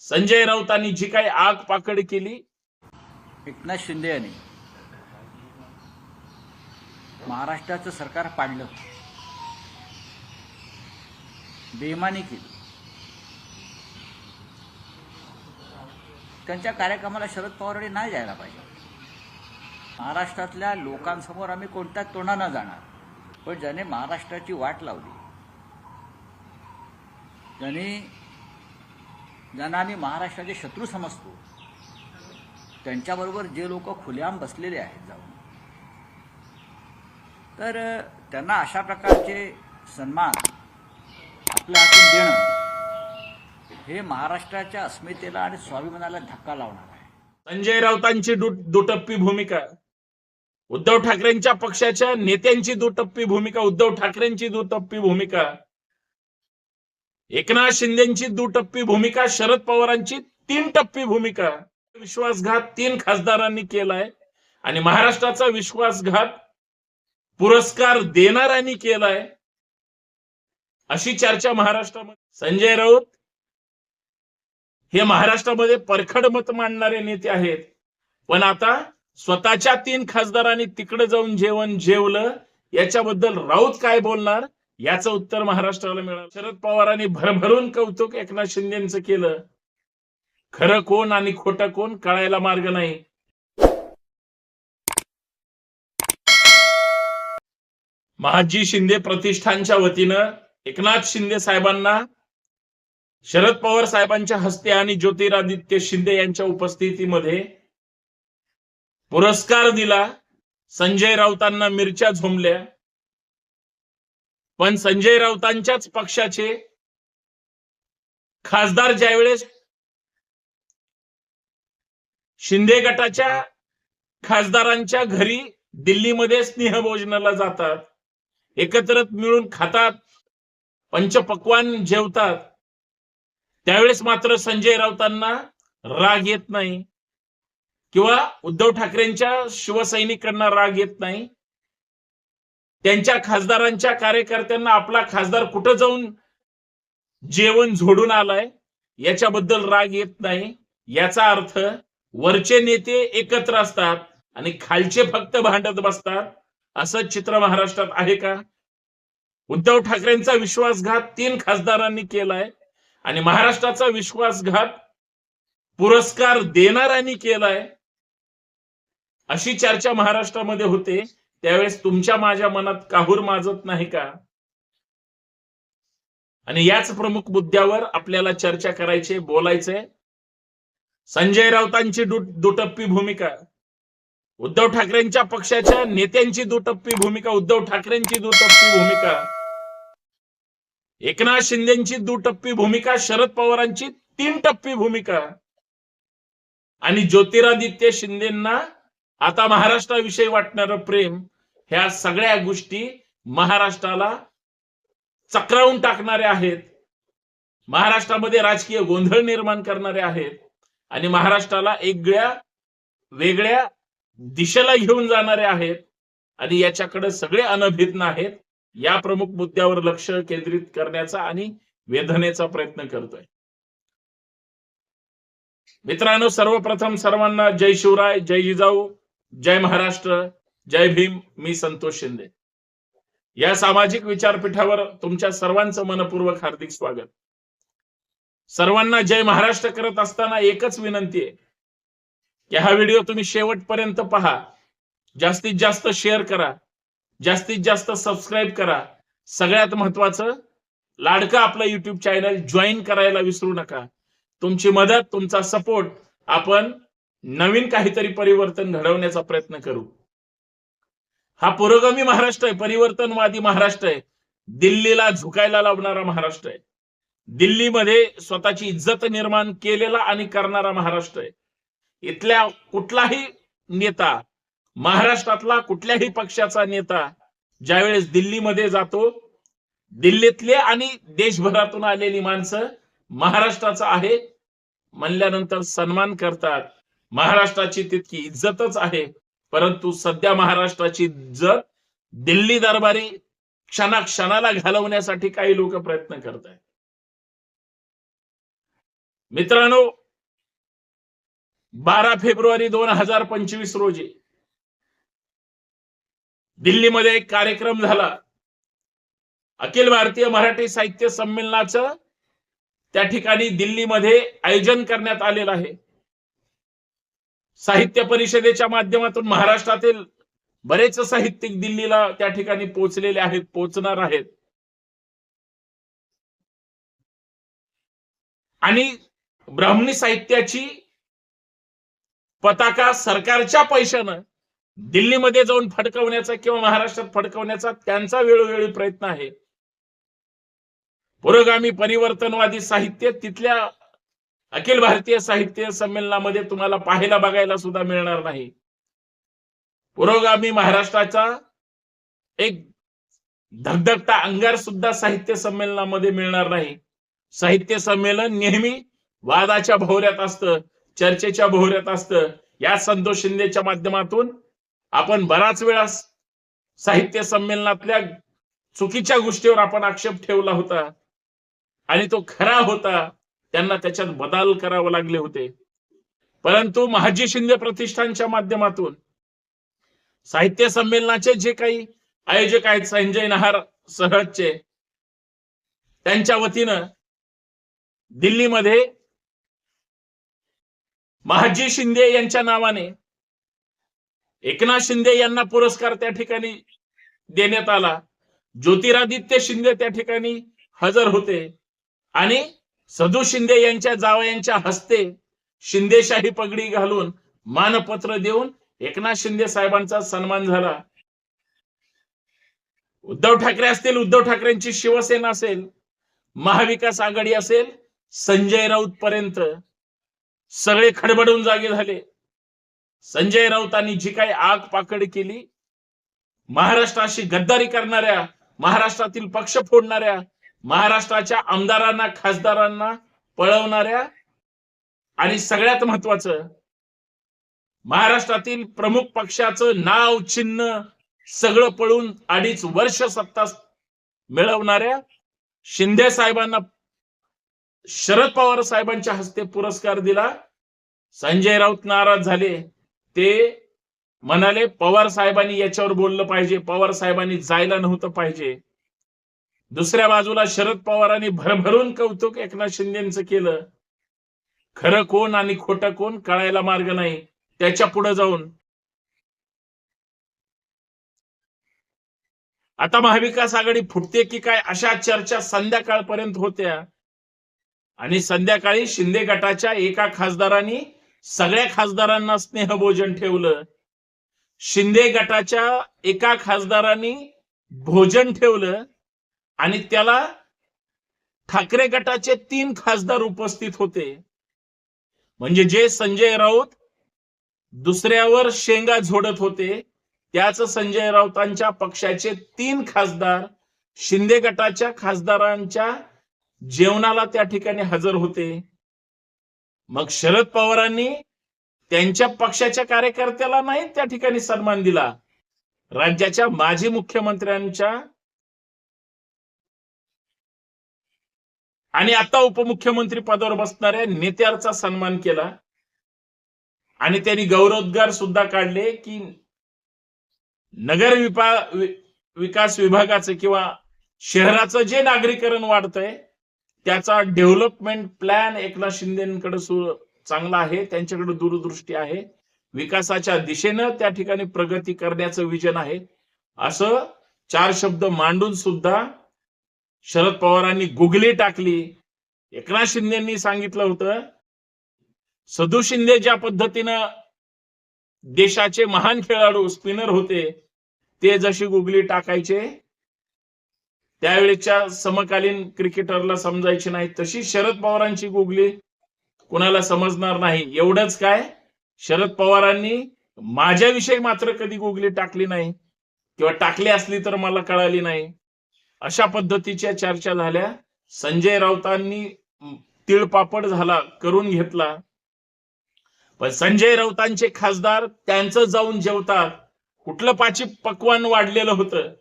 संजय राऊतांनी जी काही आग पाकड केली एकनाथ शिंदे यांनी महाराष्ट्राचं सरकार पाडलं. बेमानी केली. त्यांच्या कार्यक्रमाला शरद पवारांनी नाही जायला पाहिजे. महाराष्ट्रातल्या लोकांसमोर आम्ही कोणत्या तोंडानं जाणार. पण ज्याने महाराष्ट्राची वाट लावली ज्यांनी ज्यांना आम्ही महाराष्ट्राचे शत्रू समजतो त्यांच्याबरोबर जे लोक खुलेआम बसलेले आहेत जाऊन. तर त्यांना अशा प्रकारचे सन्मान आपल्या हातून देणं हे महाराष्ट्राच्या अस्मितेला आणि स्वाभिमानाला धक्का लावणार आहे. संजय राऊतांची दुटप्पी भूमिका. उद्धव ठाकरेंच्या पक्षाच्या नेत्यांची दुटप्पी भूमिका उद्धव ठाकरेंची दुटप्पी भूमिका. एकनाथ शिंदेची दुटप्पी भूमिका शरद पवारांची तीन टप्पी भूमिका. विश्वासघात तीन खासदारांनी केलाय. आणि महाराष्ट्राचा विश्वासघात पुरस्कार देणाऱ्यांनी केलाय. अशी चर्चा महाराष्ट्रामध्ये. संजय राऊत हे महाराष्ट्रामध्ये परखड मत मांडणारे नेते आहेत. पण आता स्वतःच्या तीन खासदारांनी तिकडे जाऊन जेवण जेवलं याच्याबद्दल राऊत काय बोलणार? याचं उत्तर महाराष्ट्राला मिळालं. शरद पवारांनी भरभरून कौतुक एकनाथ शिंदेचं केलं. खरं कोण आणि खोटं कोण कळायला मार्ग नाही. महाजी शिंदे प्रतिष्ठानच्या वतीनं एकनाथ शिंदे साहेबांना शरद पवार साहेबांच्या हस्ते आणि ज्योतिरादित्य शिंदे यांच्या उपस्थितीमध्ये पुरस्कार दिला. संजय राऊतांना मिरच्या झोंबल्या. पण संजय राऊतांच्याच पक्षाचे खासदार ज्यावेळेस शिंदे गटाच्या खासदारांच्या घरी दिल्लीमध्ये स्नेहभोजनाला जातात एकत्र मिळून खातात पंचपक्वान जेवतात त्यावेळेस मात्र संजय राऊतांना राग येत नाही किंवा उद्धव ठाकरेंच्या शिवसैनिकांना राग येत नाही. त्यांच्या खासदारांच्या कार्यकर्त्यांना आपला खासदार कुठं जाऊन जेवण झोडून आलाय याच्याबद्दल राग येत नाही. याचा अर्थ वरचे नेते एकत्र असतात आणि खालचे फक्त भांडत बसतात. असं चित्र महाराष्ट्रात आहे का? उद्धव ठाकरेंचा विश्वासघात तीन खासदारांनी केलाय आणि महाराष्ट्राचा विश्वासघात पुरस्कार देणाऱ्यांनी केलाय. अशी चर्चा महाराष्ट्रामध्ये होते. त्यावेळेस तुमच्या माझ्या मनात काहूर माजत नाही का? आणि याच प्रमुख मुद्द्यावर आपल्याला चर्चा करायची बोलायचे संजय राऊतांची दुटप्पी भूमिका. उद्धव ठाकरेंच्या पक्षाच्या नेत्यांची दुटप्पी भूमिका उद्धव ठाकरेंची दुटप्पी भूमिका. एकनाथ शिंदेची दुटप्पी भूमिका शरद पवारांची तीन टप्पी भूमिका. आणि ज्योतिरादित्य शिंदेना आता महाराष्ट्राविषयी वाटणारं प्रेम ह्या सगळ्या गोष्टी महाराष्ट्राला चक्रावून टाकणारे आहेत. महाराष्ट्रामध्ये राजकीय गोंधळ निर्माण करणारे आहेत. आणि महाराष्ट्राला एक वेगळ्या दिशेला घेऊन जाणारे आहेत. आणि याच्याकडे सगळे अनभिज्ञ आहेत. या प्रमुख मुद्द्यावर लक्ष केंद्रित करण्याचा आणि वेदनेचा प्रयत्न करतोय. मित्रांनो सर्वप्रथम सर्वांना जय शिवराय जय जिजाऊ जय महाराष्ट्र. जय भीम मी संतोष शिंदे. या सामाजिक विचारपीठावर तुमच्या सर्वांचं मनपूर्वक हार्दिक स्वागत. सर्वांना जय महाराष्ट्र करत असताना एकच विनंती आहे की हा व्हिडिओ तुम्ही शेवटपर्यंत पहा. जास्तीत जास्त शेअर करा. जास्तीत जास्त सबस्क्राईब करा. सगळ्यात महत्वाचं लाडका आपलं युट्यूब चॅनल जॉईन करायला विसरू नका. तुमची मदत तुमचा सपोर्ट आपण नवीन काहीतरी परिवर्तन घडवण्याचा प्रयत्न करू. हा पुरोगामी महाराष्ट्र आहे परिवर्तनवादी महाराष्ट्र आहे. दिल्लीला झुकायला लावणारा महाराष्ट्र आहे. दिल्लीमध्ये स्वतःची इज्जत निर्माण केलेला आणि करणारा महाराष्ट्र आहे. इथल्या कुठलाही नेता महाराष्ट्रातला कुठल्याही पक्षाचा नेता ज्यावेळेस दिल्लीमध्ये जातो दिल्लीतले आणि देशभरातून आलेली माणसं महाराष्ट्राचं आहे म्हणल्यानंतर सन्मान करतात. महाराष्ट्राची तितकी इज्जतच आहे. परंतु सध्या महाराष्ट्राची इज्जत दिल्ली दरबारी क्षणाक्षणाला घालवण्यासाठी काही लोक प्रयत्न करत आहेत मित्रांनो बारा फेब्रुवारी दोन हजार पंचवीस रोजी दिल्लीमध्ये एक कार्यक्रम झाला. अखिल भारतीय मराठी साहित्य संमेलनाचं त्या ठिकाणी दिल्लीमध्ये आयोजन करण्यात आलेलं आहे. साहित्य परिषदेच्या माध्यमातून महाराष्ट्रातील बरेच साहित्यिक दिल्लीला त्या ठिकाणी पोहोचलेले आहेत पोहोचणार आहेत. आणि ब्राह्मणी साहित्याची पताका सरकारच्या पैशानं दिल्लीमध्ये जाऊन फडकवण्याचा किंवा महाराष्ट्रात फडकवण्याचा त्यांचा वेळोवेळी प्रयत्न आहे. पुरोगामी परिवर्तनवादी साहित्य तिथल्या अखिल भारतीय साहित्य संमेलनामध्ये तुम्हाला पाहायला बघायला सुद्धा मिळणार नाही. पुरोगामी महाराष्ट्राचा एक धगधगता अंगार सुद्धा साहित्य संमेलनामध्ये मिळणार नाही. साहित्य संमेलन नेहमी वादाच्या भोवऱ्यात असतं चर्चेच्या भोवऱ्यात असतं. या संतोष शिंदेच्या माध्यमातून आपण बराच वेळा साहित्य संमेलनातल्या चुकीच्या गोष्टीवर आपण आक्षेप ठेवला होता. आणि तो खरा होता. त्यांना त्याच्यात बदल करावे लागले होते. परंतु महाजी शिंदे प्रतिष्ठानच्या माध्यमातून साहित्य संमेलनाचे जे काही आयोजक आहेत संजय नहार सहजचे त्यांच्या वतीनं दिल्लीमध्ये महाजी शिंदे यांच्या नावाने एकनाथ शिंदे यांना पुरस्कार त्या ठिकाणी देण्यात आला. ज्योतिरादित्य शिंदे त्या ठिकाणी हजर होते आणि सदू शिंदे यांच्या जावयांच्या हस्ते शिंदेशाही पगडी घालून मानपत्र देऊन एकनाथ शिंदे साहेबांचा सन्मान झाला. उद्धव ठाकरे असतील उद्धव ठाकरेंची शिवसेना असेल महाविकास आघाडी असेल संजय राऊत पर्यंत सगळे खडबडून जागे झाले. संजय राऊतांनी जी काही आग पाकड केली महाराष्ट्राशी गद्दारी करणाऱ्या महाराष्ट्रातील पक्ष फोडणाऱ्या महाराष्ट्राच्या आमदारांना खासदारांना पळवणाऱ्या आणि सगळ्यात महत्वाचं महाराष्ट्रातील प्रमुख पक्षाचं नाव चिन्ह सगळं पळून अडीच वर्ष सत्ता मिळवणाऱ्या शिंदे साहेबांना शरद पवार साहेबांच्या हस्ते पुरस्कार दिला. संजय राऊत नाराज झाले. ते म्हणाले पवार साहेबांनी याच्यावर बोललं पाहिजे पवार साहेबांनी जायला नव्हतं पाहिजे. दुसऱ्या बाजूला शरद पवारांनी भरभरून कौतुक एकनाथ शिंदेचं केलं. खरं कोण आणि खोटं कोण कळायला मार्ग नाही. त्याच्या पुढे जाऊन. आता महाविकास आघाडी फुटते की काय अशा चर्चा संध्याकाळपर्यंत होत्या. आणि संध्याकाळी शिंदे गटाच्या एका खासदारांनी सगळ्या खासदारांना स्नेहभोजन ठेवलं. शिंदे गटाच्या एका खासदारांनी भोजन ठेवलं. आणि त्याला ठाकरे गटाचे तीन खासदार उपस्थित होते. म्हणजे जे संजय राऊत दुसऱ्यावर शेंगा झोडत होते त्याच संजय राऊतांच्या पक्षाचे तीन खासदार शिंदे गटाच्या खासदारांच्या जेवणाला त्या ठिकाणी हजर होते. मग शरद पवारांनी त्यांच्या पक्षाच्या कार्यकर्त्याला नाही त्या ठिकाणी सन्मान दिला. राज्याच्या माजी मुख्यमंत्र्यांच्या आणि आता उपमुख्यमंत्री पदावर बसणाऱ्या नेत्याचा सन्मान केला. आणि त्यांनी गौरवोद्गार सुद्धा काढले की नगर विपा विकास विभागाचं किंवा शहराचं जे नागरीकरण वाढतंय त्याचा डेव्हलपमेंट प्लॅन एकनाथ शिंदेकडे चांगला आहे त्यांच्याकडे दूरदृष्टी आहे. विकासाच्या दिशेनं त्या ठिकाणी प्रगती करण्याचं विजन आहे. असं चार शब्द मांडून सुद्धा शरद पवारांनी गुगली टाकली. एकनाथ शिंदेनी सांगितलं होतं सदू शिंदे ज्या पद्धतीनं देशाचे महान खेळाडू स्पिनर होते ते जशी गुगली टाकायचे त्यावेळेच्या समकालीन क्रिकेटरला समजायची नाही तशी शरद पवारांची गुगली कुणाला समजणार नाही. एवढंच काय? शरद पवारांनी माझ्याविषयी मात्र कधी गुगली टाकली नाही. किंवा टाकली असली तर मला कळाली नाही. अशा पद्धतीच्या चर्चा झाल्या. संजय राऊतांनी तिळपापड झाला करून घेतला. पण संजय राऊतांचे खासदार त्यांचं जाऊन जेवतात. कुठलं पाची पक्वान वाढलेलं होतं.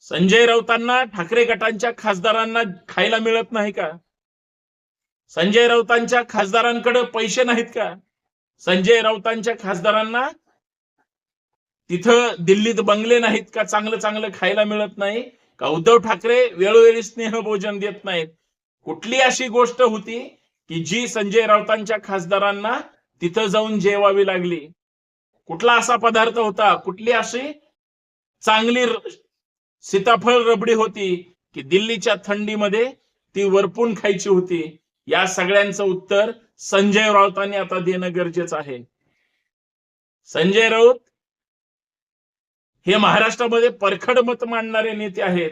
संजय राऊतांना ठाकरे गटांच्या खासदारांना खायला मिळत नाही का? संजय राऊतांच्या खासदारांकडे पैसे नाहीत का? संजय राऊतांच्या खासदारांना तिथं दिल्लीत बंगले नाहीत का? चांगलं चांगलं खायला मिळत नाही. का उद्धव ठाकरे वेळोवेळी स्नेह भोजन देत नाहीत? कुठली अशी गोष्ट होती की जी संजय राऊतांच्या खासदारांना तिथं जाऊन जेवावी लागली? कुठला असा पदार्थ होता? कुठली अशी चांगली सीताफळ रबडी होती की दिल्लीच्या थंडीमध्ये ती वरपून खायची होती? या सगळ्यांचं उत्तर संजय राऊतांनी आता देणं गरजेचं आहे. संजय राऊत हे महाराष्ट्रामध्ये परखड मत मांडणारे नेते आहेत.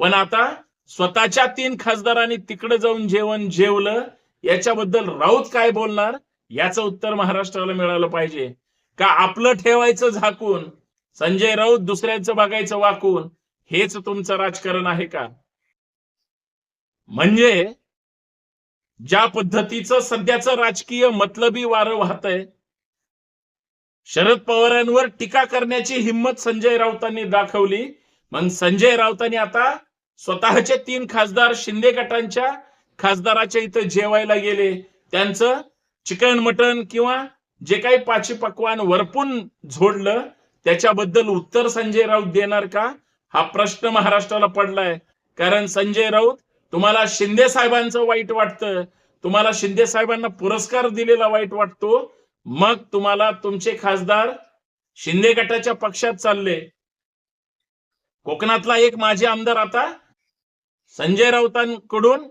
पण आता स्वतःच्या तीन खासदारांनी तिकडे जाऊन जेवण जेवलं याच्याबद्दल राऊत काय बोलणार? याचं उत्तर महाराष्ट्राला मिळालं पाहिजे. का आपलं ठेवायचं झाकून संजय राऊत दुसऱ्यांचं बघायचं वाकून हेच तुमचं राजकारण आहे का? म्हणजे ज्या पद्धतीचं सध्याचं राजकीय मतलबी वारं वाहतंय शरद पवारांवर टीका करण्याची हिंमत संजय राऊतांनी दाखवली. मग संजय राऊतांनी आता स्वतःचे तीन खासदार शिंदे गटांच्या खासदाराच्या इथं जेवायला गेले. त्यांचं चिकन मटन किंवा जे काही पाची पकवान वरपून झोडलं त्याच्याबद्दल उत्तर संजय राऊत देणार का? हा प्रश्न महाराष्ट्राला पडलाय. कारण संजय राऊत तुम्हाला शिंदे साहेबांचं वाईट वाटतं. तुम्हाला शिंदे साहेबांना पुरस्कार दिलेला वाईट वाटतो. मग तुम्हाला तुमचे खासदार शिंदे गटाच्या पक्षात चालले. कोकणातला एक माजी आमदार आता संजय राऊतांकडून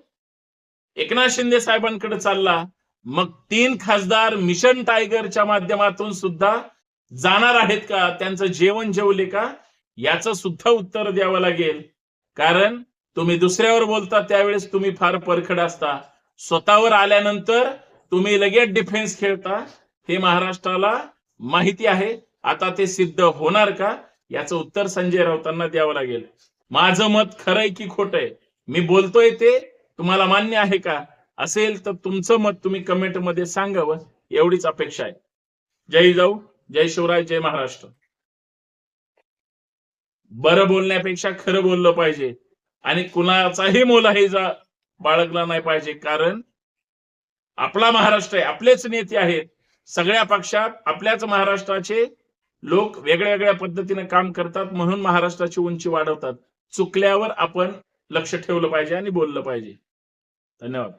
एकनाथ शिंदे साहेबांकडे चालला. मग तीन खासदार मिशन टायगरच्या माध्यमातून सुद्धा जाणार आहेत का? त्यांचं जेवण जेवले का? याचं सुद्धा उत्तर द्यावं लागेल. कारण तुम्ही दुसऱ्यावर बोलता त्यावेळेस तुम्ही फार परखड असता. स्वतःवर आल्यानंतर तुम्ही लगेच डिफेन्स खेळता. हे महाराष्ट्राला माहिती आहे. आता ते सिद्ध होणार का? याचं उत्तर संजय राऊतांना द्यावं लागेल. माझं मत खरंय की खोटंय? मी बोलतोय ते. तुम्हाला मान्य आहे का? असेल तर तुमचं मत तुम्ही कमेंटमध्ये सांगावं. एवढीच अपेक्षा आहे. जय जाऊ जय शिवराय जय महाराष्ट्र. बरं बोलण्यापेक्षा खरं बोललं पाहिजे. आणि कुणाचाही मोलाही जा बाळगला नाही पाहिजे. कारण आपला महाराष्ट्र आहे आपलेच नेते आहेत. सगळ्या पक्षात आपल्याच महाराष्ट्राचे लोक वेगळ्या वेगळ्या पद्धतीने काम करतात म्हणून महाराष्ट्राची उंची वाढवतात. चुकल्यावर आपण लक्ष ठेवलं पाहिजे आणि बोललं पाहिजे. धन्यवाद.